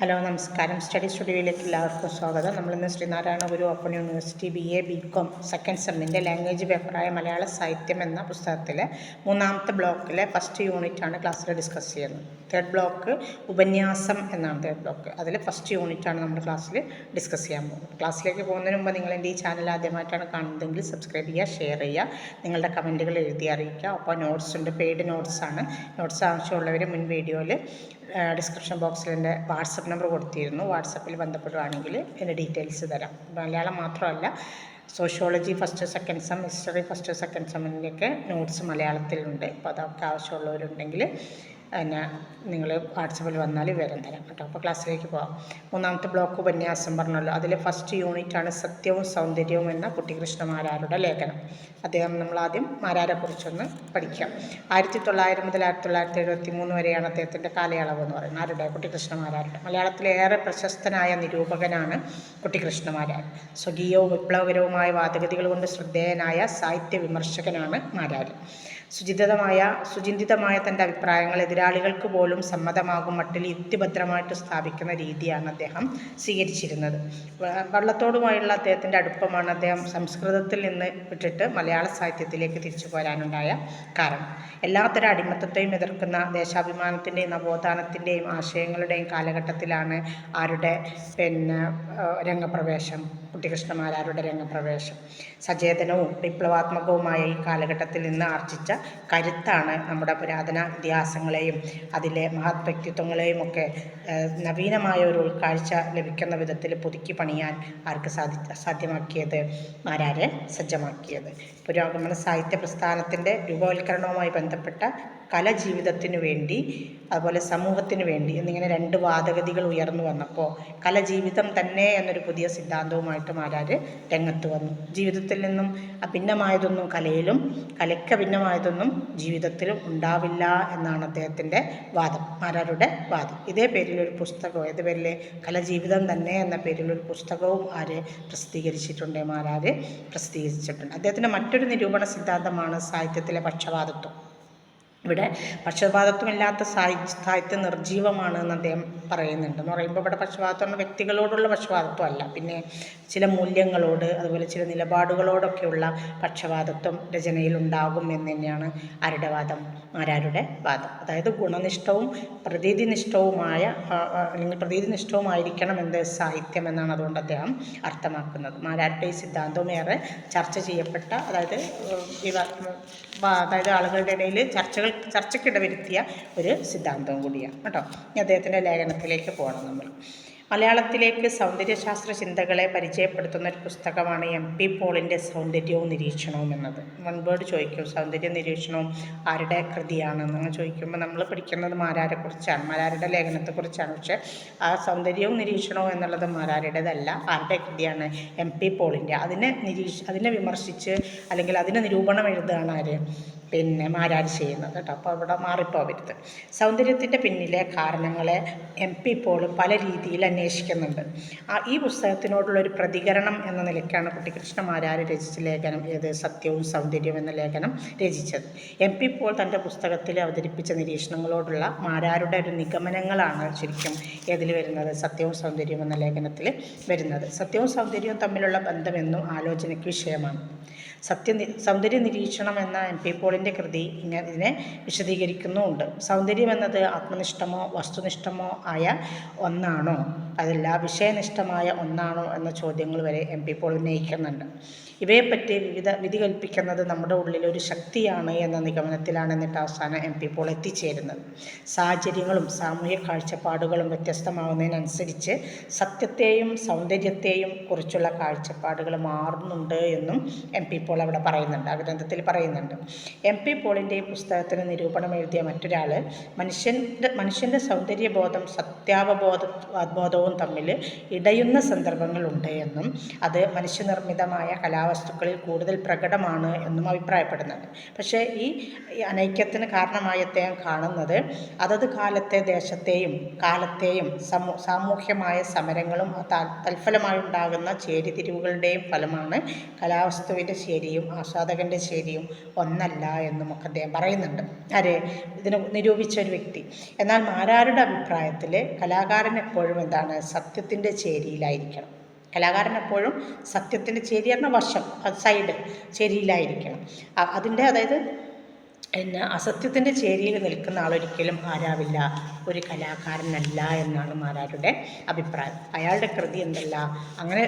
Hello നമസ്കാരം. Study സ്റ്റുഡിയോയിലേക്ക് എല്ലാവർക്കും സ്വാഗതം. നമ്മളിന്ന് Sreenarayana Guru open university B A B com second സെമ്മിന്റെ language പേപ്പറായ മലയാള സാഹിത്യം എന്ന പുസ്തകത്തിലെ മൂന്നാമത്തെ ബ്ലോക്കിലെ ഫസ്റ്റ് യൂണിറ്റാണ് ക്ലാസ്സിൽ ഡിസ്കസ് ചെയ്യുന്നത്. തേർഡ് ബ്ലോക്ക് ഉപന്യാസം എന്നാണ് തേർഡ് ബ്ലോക്ക് അതിൽ ഫസ്റ്റ് യൂണിറ്റാണ് നമ്മൾ ക്ലാസ്സിൽ ഡിസ്കസ് ചെയ്യാൻ പോകുന്നത്. ക്ലാസ്സിലേക്ക് പോകുന്നതിന് മുമ്പ് നിങ്ങൾ എന്റെ ഈ ചാനൽ ആദ്യമായിട്ടാണ് കാണുന്നതെങ്കിൽ സബ്സ്ക്രൈബ് ചെയ്യുക ഷെയർ ചെയ്യുക നിങ്ങളുടെ കമന്റുകൾ എഴുതി അറിയിക്കുക. അപ്പോൾ നോട്ട്സ് ഉണ്ട് പെയ്ഡ് നോട്ട്സാണ് നോട്ട്സ് ആവശ്യമുള്ളവർ മുൻ വീഡിയോയിൽ ഡിസ്ക്രിപ്ഷൻ ബോക്സിൽ എന്റെ വാട്സപ്പ് നമ്പർ കൊടുത്തിരുന്നു. വാട്സപ്പിൽ ബന്ധപ്പെടുകയാണെങ്കിൽ എന്റെ ഡീറ്റെയിൽസ് തരാം. മലയാളം മാത്രമല്ല sociology first second sem history first second സെമ്മിന്റെയൊക്കെ notes മലയാളത്തിലുണ്ട്. അപ്പോൾ അതൊക്കെ ആവശ്യമുള്ളവരുണ്ടെങ്കിൽ പിന്നെ നിങ്ങൾ വാട്സപ്പിൽ വന്നാൽ വിവരം തരാം കേട്ടോ. അപ്പോൾ ക്ലാസ്സിലേക്ക് പോകാം മൂന്നാമത്തെ ബ്ലോക്ക് ഉപന്യാസം പറഞ്ഞല്ലോ. അതിലെ ഫസ്റ്റ് യൂണിറ്റാണ് സത്യവും സൗന്ദര്യവും എന്ന കുട്ടികൃഷ്ണമാരാരുടെ ലേഖനം. അദ്ദേഹം നമ്മൾ ആദ്യം മാരാരെക്കുറിച്ചൊന്ന് പഠിക്കാം. ആയിരത്തി തൊള്ളായിരം മുതൽ ആയിരത്തി തൊള്ളായിരത്തി എഴുപത്തി മൂന്ന് വരെയാണ് അദ്ദേഹത്തിന്റെ കാലയളവ് എന്ന് പറയുന്നത്. ആരുടെ? കുട്ടികൃഷ്ണമാരാരുടെ. മലയാളത്തിലെ ഏറെ പ്രശസ്തനായ നിരൂപകനാണ് കുട്ടികൃഷ്ണമാരാർ. സ്വകീയവും വിപ്ലവകരവുമായ വാദഗതികൾ കൊണ്ട് ശ്രദ്ധേയനായ സാഹിത്യ വിമർശകനാണ് മാരാർ. സുചിതമായ സുചിന്തിതമായ തന്റെ അഭിപ്രായങ്ങൾ എതിരാളികൾക്ക് പോലും സമ്മതമാകും മട്ടിൽ യുക്തിഭദ്രമായിട്ട് സ്ഥാപിക്കുന്ന രീതിയാണ് അദ്ദേഹം സ്വീകരിച്ചിരുന്നത്. വള്ളത്തോടുമായുള്ള അദ്ദേഹത്തിന്റെ അടുപ്പമാണ് അദ്ദേഹം സംസ്കൃതത്തിൽ നിന്ന് വിട്ടിട്ട് മലയാള സാഹിത്യത്തിലേക്ക് തിരിച്ചു പോരാനുണ്ടായ കാരണം. എല്ലാത്തരം അടിമത്തത്തെയും എതിർക്കുന്ന ദേശാഭിമാനത്തിന്റെയും നവോത്ഥാനത്തിന്റെയും ആശയങ്ങളുടെയും കാലഘട്ടത്തിലാണ് ആരുടെ പിന്നെ രംഗപ്രവേശം കുട്ടികൃഷ്ണമാരാരുടെ രംഗപ്രവേശം. സചേതനവും വിപ്ലവാത്മകവുമായ ഈ കാലഘട്ടത്തിൽ നിന്ന് ആർജിച്ച കരുത്താണ് നമ്മുടെ പുരാതന ഇതിഹാസങ്ങളെയും അതിലെ മഹത് വ്യക്തിത്വങ്ങളെയും ഒക്കെ നവീനമായ ഒരു ഉൾക്കാഴ്ച ലഭിക്കുന്ന വിധത്തിൽ പുതുക്കി പണിയാൻ ആർക്ക് സാധി സാധ്യമാക്കിയത്? ആരാരെ സജ്ജമാക്കിയത്? പുരോഗമന സാഹിത്യ പ്രസ്ഥാനത്തിന്റെ രൂപവൽക്കരണവുമായി ബന്ധപ്പെട്ട കലജീവിതത്തിനു വേണ്ടി അതുപോലെ സമൂഹത്തിന് വേണ്ടി എന്നിങ്ങനെ രണ്ട് വാദഗതികൾ ഉയർന്നു വന്നപ്പോൾ കല ജീവിതം തന്നെ എന്നൊരു പുതിയ സിദ്ധാന്തവുമായിട്ട് മാരാർ രംഗത്ത് വന്നു. ജീവിതത്തിൽ നിന്നും അഭിന്നമായതൊന്നും കലയിലും കലയ്ക്ക് അഭിന്നമായതൊന്നും ജീവിതത്തിലും ഉണ്ടാവില്ല എന്നാണ് അദ്ദേഹത്തിന്റെ വാദം മാരാരുടെ വാദം. ഇതേ പേരിലൊരു ഒരു പുസ്തകവും ഏത് കല ജീവിതം തന്നെ എന്ന പേരിലൊരു പുസ്തകവും ആര് പ്രസിദ്ധീകരിച്ചിട്ടുണ്ട് മാരാർ പ്രസിദ്ധീകരിച്ചിട്ടുണ്ട്. അദ്ദേഹത്തിന്റെ മറ്റൊരു നിരൂപണ സിദ്ധാന്തമാണ് സാഹിത്യത്തിലെ പക്ഷപാതത്വം ഇവിടെ പക്ഷപാതത്വമില്ലാത്ത സാഹി സാഹിത്യം നിർജീവമാണ് എന്ന് അദ്ദേഹം പറയുന്നുണ്ട്. എന്ന് പറയുമ്പോൾ ഇവിടെ പക്ഷപാതത്വം വ്യക്തികളോടുള്ള പക്ഷപാതത്വമല്ല. പിന്നെ ചില മൂല്യങ്ങളോട് അതുപോലെ ചില നിലപാടുകളോടൊക്കെയുള്ള പക്ഷപാതത്വം രചനയിൽ ഉണ്ടാകും എന്ന് തന്നെയാണ് ആരുടെ വാദം? ആരാരുടെ വാദം? അതായത് ഗുണനിഷ്ഠവും പ്രതീതിനിഷ്ഠവുമായ അല്ലെങ്കിൽ പ്രതീതിനിഷ്ഠവുമായിരിക്കണം എന്ത് സാഹിത്യം എന്നാണ് അതുകൊണ്ട് അദ്ദേഹം അർത്ഥമാക്കുന്നത്. മാരാരുടെ ഈ സിദ്ധാന്തവും ഏറെ ചർച്ച ചെയ്യപ്പെട്ട അതായത് അതായത് ആളുകളുടെ ഇടയിൽ ചർച്ചകൾ ചർച്ചയ്ക്കിട വരുത്തിയ ഒരു സിദ്ധാന്തവും കൂടിയാണ് കേട്ടോ. ഇനി അദ്ദേഹത്തിന്റെ ലേഖനത്തിലേക്ക് പോകണം നമ്മൾ. മലയാളത്തിലേക്ക് സൗന്ദര്യശാസ്ത്ര ചിന്തകളെ പരിചയപ്പെടുത്തുന്ന ഒരു പുസ്തകമാണ് എം പി പോളിന്റെ സൗന്ദര്യവും നിരീക്ഷണവും എന്നത്. വൺ ചോദിക്കും സൗന്ദര്യ നിരീക്ഷണവും ആരുടെ കൃതിയാണെന്ന്. ചോദിക്കുമ്പോൾ നമ്മൾ പഠിക്കുന്നത് മാരാരെക്കുറിച്ചാണ്. മാരാരുടെ ലേഖനത്തെക്കുറിച്ചാണ്. പക്ഷേ ആ സൗന്ദര്യവും നിരീക്ഷണവും എന്നുള്ളത് മാരാരുടേതല്ല ആരുടെ കൃതിയാണ് എം പി പോളിന്റെ. അതിനെ നിരീക്ഷ അതിനെ വിമർശിച്ച് അല്ലെങ്കിൽ അതിനെ നിരൂപണം എഴുതുകയാണ് ആര്? പിന്നെ മാരാർ ചെയ്യുന്നത് കേട്ടോ. അപ്പോൾ അവിടെ മാറിപ്പോവരുത്. സൗന്ദര്യത്തിന്റെ പിന്നിലെ കാരണങ്ങളെ എം പി പോൾ പല രീതിയിൽ അന്വേഷിക്കുന്നുണ്ട്. ആ ഈ പുസ്തകത്തിനോടുള്ള ഒരു പ്രതികരണം എന്ന നിലയ്ക്കാണ് കുട്ടിക്കൃഷ്ണ മാരാർ രചിച്ച ലേഖനം ഏത് സത്യവും സൗന്ദര്യവും എന്ന ലേഖനം രചിച്ചത്. എം പി പോൾ തന്റെ പുസ്തകത്തിൽ അവതരിപ്പിച്ച നിരീക്ഷണങ്ങളോടുള്ള മാരാരുടെ ഒരു നിഗമനങ്ങളാണ് ശരിക്കും ഏതിൽ വരുന്നത്? സത്യവും സൗന്ദര്യവും എന്ന ലേഖനത്തിൽ വരുന്നത്. സത്യവും സൗന്ദര്യവും തമ്മിലുള്ള ബന്ധമെന്നും ആലോചനയ്ക്ക് വിഷയമാണ്. സത്യ സൗന്ദര്യ നിരീക്ഷണം എന്ന എം പി പോളിന്റെ കൃതി ഇങ്ങനെ ഇതിനെ വിശദീകരിക്കുന്നുമുണ്ട് സൗന്ദര്യം എന്നത് ആത്മനിഷ്ഠമോ വസ്തുനിഷ്ഠമോ ആയ ഒന്നാണോ? അതല്ല വിഷയനിഷ്ഠമായ ഒന്നാണോ എന്ന ചോദ്യങ്ങൾ വരെ എം പി പോൾ ഉന്നയിക്കുന്നുണ്ട്. ഇവയെപ്പറ്റി വിവിധ വിധി കൽപ്പിക്കുന്നത് നമ്മുടെ ഉള്ളിലൊരു ശക്തിയാണ് എന്ന നിഗമനത്തിലാണ് എന്നിട്ട് അവസാനം എം പി പോൾ എത്തിച്ചേരുന്നത്. സാഹചര്യങ്ങളും സാമൂഹിക കാഴ്ചപ്പാടുകളും വ്യത്യസ്തമാവുന്നതിനനുസരിച്ച് സത്യത്തെയും സൗന്ദര്യത്തെയും കുറിച്ചുള്ള കാഴ്ചപ്പാടുകൾ മാറുന്നുണ്ട് എന്നും എം പി പോൾ അവിടെ പറയുന്നുണ്ട്. ആ ഗ്രന്ഥത്തിൽ പറയുന്നുണ്ട്. എം പി പോളിന്റെ പുസ്തകത്തിന് നിരൂപണം എഴുതിയ മറ്റൊരാൾ മനുഷ്യന്റെ മനുഷ്യന്റെ സൗന്ദര്യബോധം സത്യാവബോധ ബോധവും തമ്മിൽ ഇടയുന്ന സന്ദർഭങ്ങളുണ്ട് എന്നും അത് മനുഷ്യനിർമ്മിതമായ കലാ കലാവസ്തുക്കളിൽ കൂടുതൽ പ്രകടമാണ് എന്നും അഭിപ്രായപ്പെടുന്നുണ്ട്. പക്ഷേ ഈ അനൈക്യത്തിന് കാരണമായി അദ്ദേഹം കാണുന്നത് അതത് കാലത്തെ ദേശത്തെയും കാലത്തെയും സമൂ സാമൂഹ്യമായ സമരങ്ങളും തൽഫലമായുണ്ടാകുന്ന ചേരിതിരിവുകളുടെയും ഫലമാണ് കലാവസ്തുവിന്റെ ശരിയും ആസ്വാദകന്റെ ശരിയും ഒന്നല്ല എന്നും ഒക്കെ അദ്ദേഹം പറയുന്നുണ്ട്. അരെ ഇതിന് നിരൂപിച്ച ഒരു വ്യക്തി. എന്നാൽ മാരാരുടെ അഭിപ്രായത്തിൽ കലാകാരൻ എപ്പോഴും എന്താണ്? സത്യത്തിന്റെ ചേരിയിലായിരിക്കണം. കലാകാരൻ എപ്പോഴും സത്യത്തിന്റെ ചേരി എന്ന വശം സൈഡ് ചേരിയിലായിരിക്കണം. അതിന്റെ അതായത് പിന്നെ അസത്യത്തിന്റെ ചേരിയിൽ നിൽക്കുന്ന ആളൊരിക്കലും ആരാവില്ല ഒരു കലാകാരനല്ല എന്നാണ് മാരാരുടെ അഭിപ്രായം. അയാളുടെ കൃതി എന്തല്ല അങ്ങനെ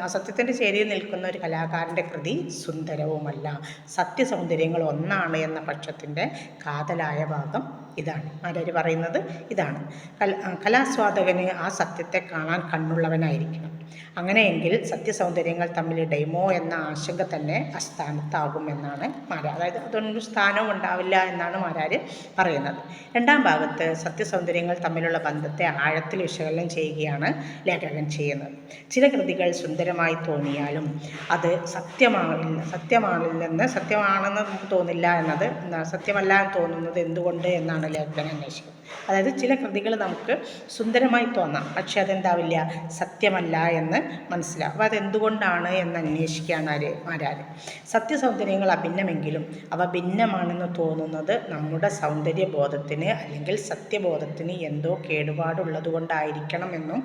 അസത്യത്തിന്റെ ചേരിയിൽ നിൽക്കുന്ന ഒരു കലാകാരന്റെ കൃതി സുന്ദരവുമല്ല. സത്യസൗന്ദര്യങ്ങൾ ഒന്നാണ് എന്ന പക്ഷത്തിന്റെ കാതലായ ഭാഗം ഇതാണ്. ആരാര് പറയുന്നത് ഇതാണ്. കല കലാസ്വാദകന് ആ സത്യത്തെ കാണാൻ കണ്ണുള്ളവനായിരിക്കണം. അങ്ങനെയെങ്കിൽ സത്യസൗന്ദര്യങ്ങൾ തമ്മിൽ ഡൈമോ എന്ന ആശങ്ക തന്നെ അസ്ഥാനത്താകും എന്നാണ് മാരാർ. അതായത് അതൊന്നും സ്ഥാനവും ഉണ്ടാവില്ല എന്നാണ് മാരാർ പറയുന്നത്. രണ്ടാം ഭാഗത്ത് സത്യസൗന്ദര്യങ്ങൾ തമ്മിലുള്ള ബന്ധത്തെ ആഴത്തിൽ വിശകലനം ചെയ്യുകയാണ് ലേഖകൻ ചെയ്യുന്നത്. ചില കൃതികൾ സുന്ദരമായി തോന്നിയാലും അത് സത്യമാണില്ല സത്യമാണില്ലെന്ന് സത്യമാണെന്ന് തോന്നില്ല എന്നത് സത്യമല്ല എന്ന് തോന്നുന്നത് എന്തുകൊണ്ട് എന്നാണ് ലേഖകൻ അന്വേഷിക്കുന്നത്. അതായത് ചില കൃതികൾ നമുക്ക് സുന്ദരമായി തോന്നാം പക്ഷേ അതെന്താവില്ല? സത്യമല്ല എന്ന് മനസ്സിലാവും. അതെന്തുകൊണ്ടാണ് എന്ന് അന്വേഷിക്കുകയാണ് ആര് ആരാര്? സത്യസൗന്ദര്യങ്ങൾ അഭിന്നമെങ്കിലും അവ ഭിന്നമാണെന്ന് തോന്നുന്നത് നമ്മുടെ സൗന്ദര്യബോധത്തിന് അല്ലെങ്കിൽ സത്യബോധത്തിന് എന്തോ കേടുപാടുള്ളത് കൊണ്ടായിരിക്കണമെന്നും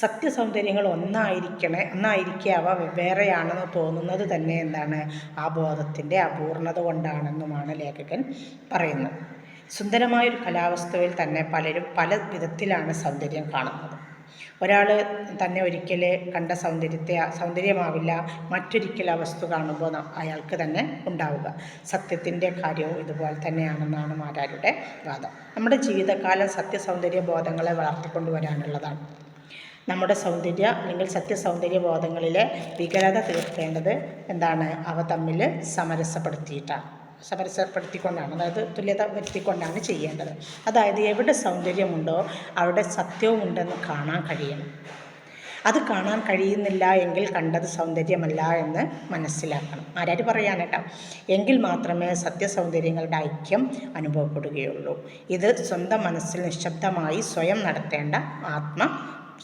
സത്യസൗന്ദര്യങ്ങൾ ഒന്നായിരിക്കണേ ഒന്നായിരിക്കെ അവ വെവ്വേറെയാണെന്ന് തോന്നുന്നത് തന്നെ എന്താണ്? ആ ബോധത്തിന്റെ അപൂർണത കൊണ്ടാണെന്നുമാണ് ലേഖകൻ പറയുന്നത്. സുന്ദരമായൊരു കലാവസ്തുവിൽ തന്നെ പലരും പല വിധത്തിലാണ് സൗന്ദര്യം കാണുന്നത്. ഒരാൾ തന്നെ ഒരിക്കൽ കണ്ട സൗന്ദര്യത്തെ സൗന്ദര്യമാവില്ല മറ്റൊരിക്കൽ ആ വസ്തു കാണുമ്പോൾ അയാൾക്ക് തന്നെ ഉണ്ടാവുക. സത്യത്തിന്റെ കാര്യവും ഇതുപോലെ തന്നെയാണെന്നാണ് മാരാരുടെ വാദം. നമ്മുടെ ജീവിതകാലം സത്യസൗന്ദര്യ ബോധങ്ങളെ വളർത്തിക്കൊണ്ടുവരാനുള്ളതാണ് നമ്മുടെ സൗന്ദര്യ അല്ലെങ്കിൽ സത്യസൗന്ദര്യ ബോധങ്ങളിലെ വികലത തീർക്കേണ്ടത് എന്താണ്? അവ തമ്മിൽ സമരസപ്പെടുത്തിയിട്ടാണ്. സമരസപ്പെടുത്തിക്കൊണ്ടാണ് അതായത് തുല്യത വരുത്തിക്കൊണ്ടാണ് ചെയ്യേണ്ടത്. അതായത് എവിടെ സൗന്ദര്യമുണ്ടോ അവിടെ സത്യവും ഉണ്ടെന്ന് കാണാൻ കഴിയണം. അത് കാണാൻ കഴിയുന്നില്ല എങ്കിൽ കണ്ടത് സൗന്ദര്യമല്ല എന്ന് മനസ്സിലാക്കണം. ആരാര് പറയാനേട്ടാ? എങ്കിൽ മാത്രമേ സത്യസൗന്ദര്യങ്ങളുടെ ഐക്യം അനുഭവപ്പെടുകയുള്ളൂ. ഇത് സ്വന്തം മനസ്സിൽ നിശബ്ദമായി സ്വയം നടത്തേണ്ട ആത്മ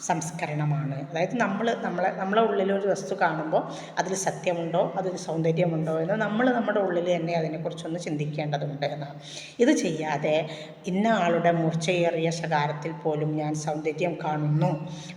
സംസ്കരണമാണ്. അതായത് നമ്മൾ നമ്മളെ നമ്മളെ ഉള്ളിലൊരു വസ്തു കാണുമ്പോൾ അതിൽ സത്യമുണ്ടോ അതിൽ സൗന്ദര്യമുണ്ടോ എന്ന് നമ്മൾ നമ്മുടെ ഉള്ളിൽ തന്നെ അതിനെക്കുറിച്ചൊന്ന് ചിന്തിക്കേണ്ടതുണ്ട് എന്നാണ്. ഇത് ചെയ്യാതെ ഇന്ന ആളുടെ മൂർച്ചയേറിയ ശകാരത്തിൽ പോലും ഞാൻ സൗന്ദര്യം കാണുന്നു.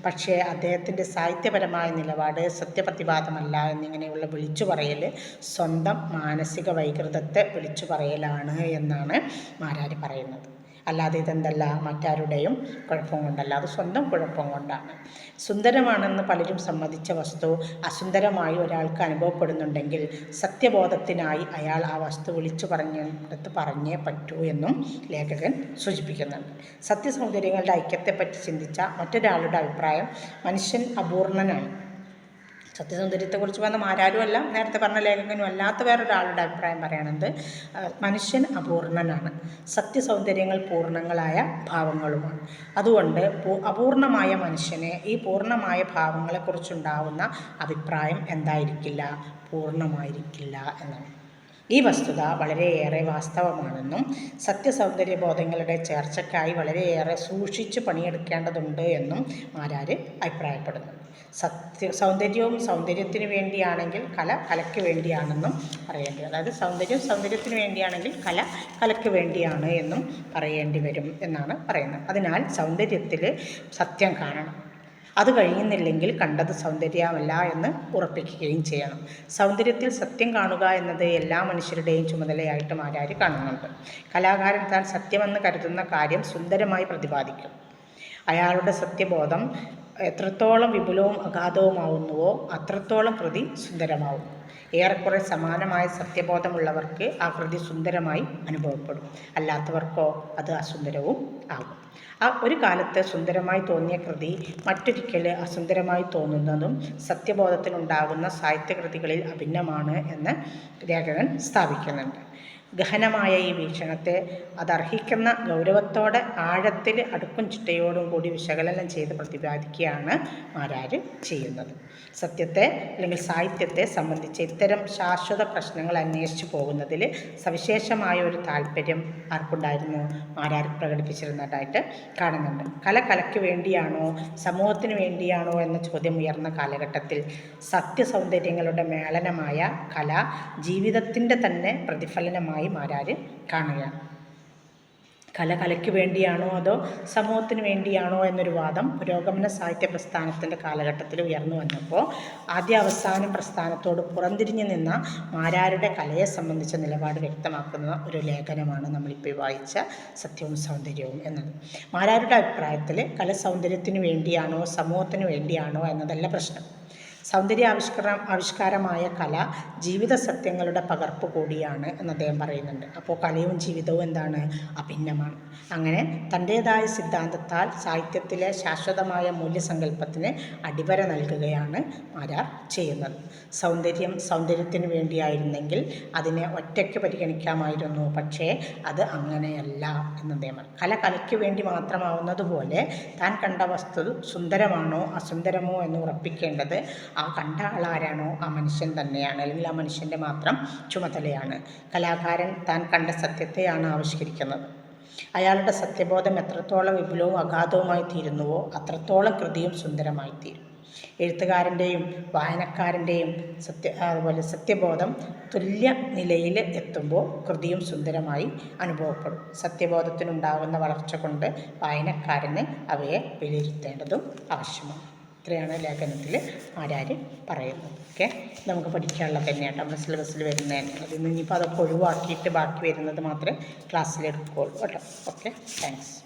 പക്ഷേ അദ്ദേഹത്തിന്റെ സാഹിത്യപരമായ നിലപാട് സത്യപ്രതിപാദമല്ല എന്നിങ്ങനെയുള്ള വിളിച്ചു പറയൽ സ്വന്തം മാനസിക വൈകൃതത്തെ വിളിച്ചു പറയലാണ് എന്നാണ് മാരാരി പറയുന്നത്. അല്ലാതെ ഇതെന്തല്ല മറ്റാരുടെയും കുഴപ്പം കൊണ്ടല്ല. അത് സ്വന്തം കുഴപ്പം കൊണ്ടാണ്. സുന്ദരമാണെന്ന് പലരും സമ്മതിച്ച വസ്തു അസുന്ദരമായി ഒരാൾക്ക് അനുഭവപ്പെടുന്നുണ്ടെങ്കിൽ സത്യബോധത്തിനായി അയാൾ ആ വസ്തു വിളിച്ചു പറഞ്ഞെടുത്ത് പറഞ്ഞേ പറ്റൂ എന്നും ലേഖകൻ സൂചിപ്പിക്കുന്നുണ്ട്. സത്യസൗന്ദര്യങ്ങളുടെ ഐക്യത്തെപ്പറ്റി ചിന്തിച്ച മറ്റൊരാളുടെ അഭിപ്രായം മനുഷ്യൻ അപൂർണനാണ്. സത്യസൗന്ദര്യത്തെക്കുറിച്ച് വന്ന ആരാരുമല്ല നേരത്തെ പറഞ്ഞ ലേഖകനും അല്ലാത്ത വേറൊരാളുടെ അഭിപ്രായം പറയുന്നത് മനുഷ്യൻ അപൂർണനാണ്. സത്യസൗന്ദര്യങ്ങൾ പൂർണങ്ങളായ ഭാവങ്ങളുമാണ്. അതുകൊണ്ട് അപൂർണമായ മനുഷ്യനെ ഈ പൂർണമായ ഭാവങ്ങളെക്കുറിച്ചുണ്ടാവുന്ന അഭിപ്രായം എന്തായിരിക്കില്ല? പൂർണമായിരിക്കില്ല എന്നാണ്. ഈ വസ്തുത വളരെയേറെ വാസ്തവമാണെന്നും സത്യസൗന്ദര്യ ബോധങ്ങളുടെ ചേർച്ചയ്ക്കായി വളരെയേറെ സൂക്ഷിച്ച് പണിയെടുക്കേണ്ടതുണ്ട് എന്നും മാരാര് അഭിപ്രായപ്പെടുന്നു. സത്യ സൗന്ദര്യവും സൗന്ദര്യത്തിന് വേണ്ടിയാണെങ്കിൽ കല കലയ്ക്ക് വേണ്ടിയാണെന്നും പറയേണ്ടി അതായത് സൗന്ദര്യം സൗന്ദര്യത്തിന് വേണ്ടിയാണെങ്കിൽ കല കലയ്ക്ക് വേണ്ടിയാണ് എന്നും പറയേണ്ടി വരും എന്നാണ് പറയുന്നത്. അതിനാൽ സൗന്ദര്യത്തിൽ സത്യം കാണണം. അത് കഴിയുന്നില്ലെങ്കിൽ കണ്ടത് സൗന്ദര്യമല്ല എന്ന് ഉറപ്പിക്കുകയും ചെയ്യണം. സൗന്ദര്യത്തിൽ സത്യം കാണുക എന്നത് എല്ലാ മനുഷ്യരുടെയും ചുമതലയായിട്ട് മാരാര് കാണുന്നുണ്ട്. കലാകാരൻ താൻ സത്യമെന്ന് കരുതുന്ന കാര്യം സുന്ദരമായി പ്രതിപാദിക്കും. അയാളുടെ സത്യബോധം എത്രത്തോളം വിപുലവും അഗാധവുമാവുന്നുവോ അത്രത്തോളം കൃതി സുന്ദരമാവും. ഏറെക്കുറെ സമാനമായ സത്യബോധമുള്ളവർക്ക് ആ കൃതി സുന്ദരമായി അനുഭവപ്പെടും. അല്ലാത്തവർക്കോ അത് അസുന്ദരവും ആകും. ആ ഒരു കാലത്ത് സുന്ദരമായി തോന്നിയ കൃതി മറ്റൊരിക്കൽ അസുന്ദരമായി തോന്നുന്നതും സത്യബോധത്തിനുണ്ടാകുന്ന സാഹിത്യകൃതികളിൽ അഭിന്നമാണ് എന്ന് ലേഖകൻ സ്ഥാപിക്കുന്നുണ്ട്. ഗഹനമായ ഈ വീക്ഷണത്തെ അതർഹിക്കുന്ന ഗൗരവത്തോടെ ആഴത്തിൽ അടുക്കും ചിട്ടയോടും കൂടി വിശകലനം ചെയ്ത് പ്രതിപാദിക്കുകയാണ് മാരാര് ചെയ്യുന്നത്. സത്യത്തെ അല്ലെങ്കിൽ സാഹിത്യത്തെ സംബന്ധിച്ച് ഇത്തരം ശാശ്വത പ്രശ്നങ്ങൾ അന്വേഷിച്ചു പോകുന്നതിൽ സവിശേഷമായ ഒരു താല്പര്യം ആർക്കുണ്ടായിരുന്നു? മാരാർ പ്രകടിപ്പിച്ചിരുന്നതായിട്ട് കാണുന്നുണ്ട്. കല കലയ്ക്ക് വേണ്ടിയാണോ സമൂഹത്തിന് വേണ്ടിയാണോ എന്ന ചോദ്യം ഉയർന്ന കാലഘട്ടത്തിൽ സത്യസൗന്ദര്യങ്ങളുടെ മേളനമായ കല ജീവിതത്തിന്റെ തന്നെ പ്രതിഫലനമായി മാരാർ കാണുക. കല കലയ്ക്ക് വേണ്ടിയാണോ അതോ സമൂഹത്തിന് വേണ്ടിയാണോ എന്നൊരു വാദം പുരോഗമന സാഹിത്യ പ്രസ്ഥാനത്തിന്റെ കാലഘട്ടത്തിൽ ഉയർന്നു വന്നപ്പോൾ ആദ്യ അവസാനം പ്രസ്ഥാനത്തോട് പുറംതിരിഞ്ഞു നിന്ന മാരാരുടെ കലയെ സംബന്ധിച്ച നിലപാട് വ്യക്തമാക്കുന്ന ഒരു ലേഖനമാണ് നമ്മളിപ്പോൾ വായിച്ച സത്യവും സൗന്ദര്യവും എന്നത്. മാരാരുടെ അഭിപ്രായത്തിൽ കല സൗന്ദര്യത്തിന് വേണ്ടിയാണോ സമൂഹത്തിന് വേണ്ടിയാണോ എന്നതല്ല പ്രശ്നം. സൗന്ദര്യ ആവിഷ്കരണം ആവിഷ്കാരമായ കല ജീവിത സത്യങ്ങളുടെ പകർപ്പ് കൂടിയാണ് എന്ന് അദ്ദേഹം പറയുന്നുണ്ട്. അപ്പോൾ കലയും ജീവിതവും എന്താണ്? അഭിന്നമാണ്. അങ്ങനെ തന്റേതായ സിദ്ധാന്തത്താൽ സാഹിത്യത്തിലെ ശാശ്വതമായ മൂല്യസങ്കല്പത്തിന് അടിവര നൽകുകയാണ് ആരാർ ചെയ്യുന്നത്. സൗന്ദര്യം സൗന്ദര്യത്തിന് വേണ്ടിയായിരുന്നെങ്കിൽ അതിനെ ഒറ്റയ്ക്ക് പരിഗണിക്കാമായിരുന്നു. പക്ഷേ അത് അങ്ങനെയല്ല എന്ന് അദ്ദേഹം. കല കലയ്ക്ക് വേണ്ടി മാത്രമാവുന്നതുപോലെ താൻ കണ്ട വസ്തു സുന്ദരമാണോ അസുന്ദരമോ എന്ന് ഉറപ്പിക്കേണ്ടത് ആ കണ്ട ആളാരാണോ? ആ മനുഷ്യൻ തന്നെയാണ്. അല്ലെങ്കിൽ ആ മനുഷ്യന്റെ മാത്രം ചുമതലയാണ്. കലാകാരൻ താൻ കണ്ട സത്യത്തെയാണ് ആവിഷ്കരിക്കുന്നത്. അയാളുടെ സത്യബോധം എത്രത്തോളം വിപുലവും അഗാധവുമായി തീരുന്നുവോ അത്രത്തോളം കൃതിയും സുന്ദരമായി തീരും. എഴുത്തുകാരന്റെയും വായനക്കാരന്റെയും സത്യ അതുപോലെ സത്യബോധം തുല്യ നിലയിൽ എത്തുമ്പോൾ കൃതിയും സുന്ദരമായി അനുഭവപ്പെടും. സത്യബോധത്തിനുണ്ടാകുന്ന വളർച്ച കൊണ്ട് വായനക്കാരന് അവയെ വിലയിരുത്തേണ്ടതും ആവശ്യമാണ്. ഇത്രയാണ് ലേഖനത്തിൽ ആരാര് പറയുന്നത്. ഓക്കെ? നമുക്ക് പഠിക്കാനുള്ളത് തന്നെയാണ് നമ്മുടെ സിലബസിൽ വരുന്നതന്നെ അതിൽ നിന്ന് ഇനിയിപ്പോൾ അതൊക്കെ ഒഴിവാക്കിയിട്ട് ബാക്കി വരുന്നത് മാത്രമേ ക്ലാസ്സിലെടുക്കുകയുള്ളൂ കേട്ടോ. ഓക്കെ? താങ്ക്സ്